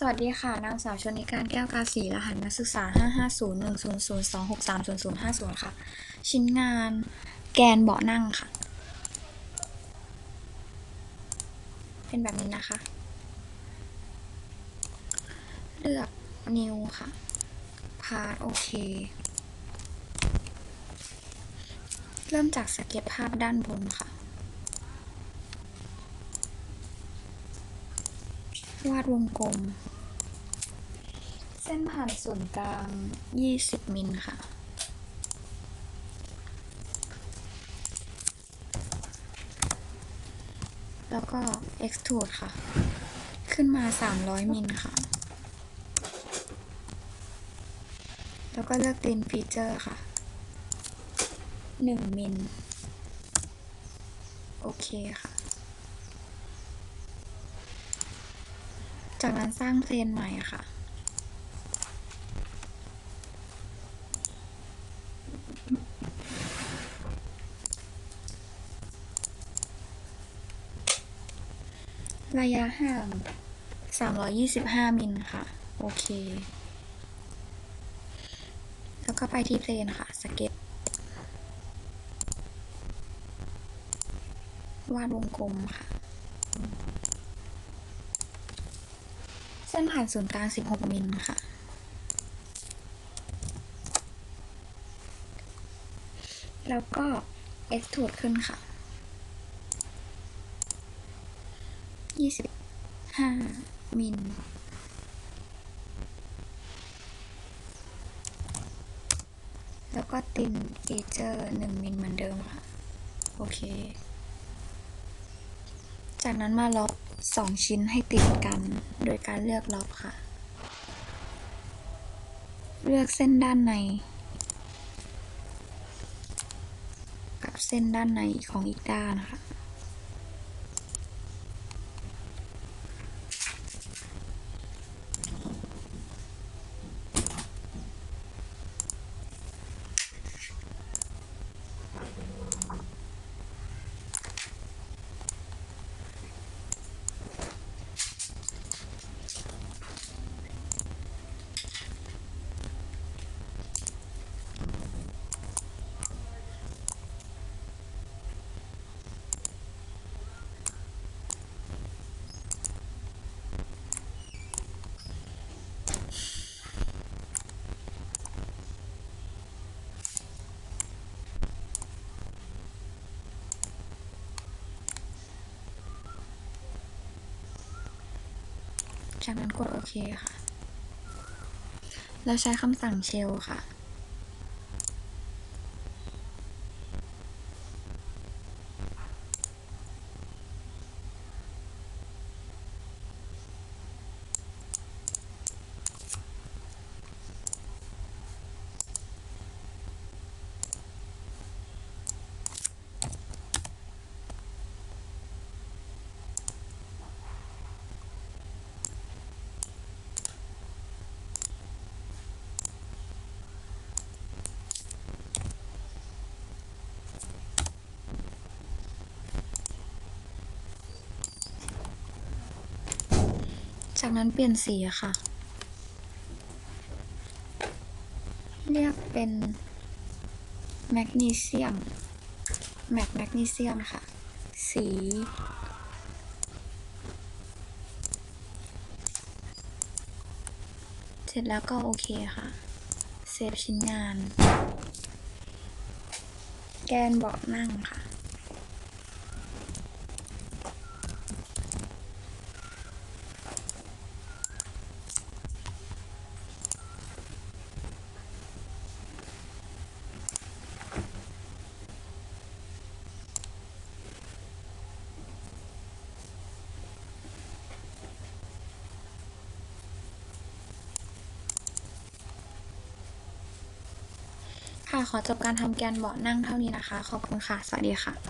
สวัสดีค่ะ นางสาวชนิการแก้วกาสีรหัสนักศึกษา 5501002630050 ค่ะ ชิ้นงานแกนเบาะนั่งค่ะ เป็นแบบนี้นะคะ เลือกนิวค่ะ พาร์ทโอเค เริ่มจากสเก็ตภาพด้านบนค่ะ วาดวงกลม เส้นผ่านศูนย์กลาง 20 มิลค่ะ แล้วก็ extrude ค่ะ ขึ้นมา 300 มิลค่ะ แล้วก็เลือก thin feature ค่ะ 1 มิล โอเคค่ะ จากนั้นสร้างเพลนใหม่ค่ะ ระยะห่าง 325 มิลค่ะ โอเค แล้วก็ไปที่เพลนค่ะ สเก็ต วาดวงกลมค่ะ ส้นผ่านศูนย์กลาง 16 มิลค่ะ แล้วก็ extrude ขึ้นค่ะ 25 มิลแล้วก็ตินเอเจอร์1มิลเหมือนเดิมค่ะ โอเค จากนั้นมาล็อก 2 ชิ้นให้ติดกัน โดยการเลือกล็อกค่ะ เลือกเส้นด้านใน กับเส้นด้านในของอีกด้านนะคะ จากนั้นกดโอเคค่ะ แล้วใช้คำสั่งเชลค่ะ จากนั้นเปลี่ยนสีอะค่ะ เรียกเป็นแมกนีเซียม แมกแมกนีเซียมค่ะ สี เสร็จแล้วก็โอเคค่ะ เซฟชิ้นงาน แกนเบาะนั่งค่ะ ค่ะ ขอจบการทำแกนเบาะนั่งเท่านี้นะคะ ขอบคุณค่ะ สวัสดีค่ะ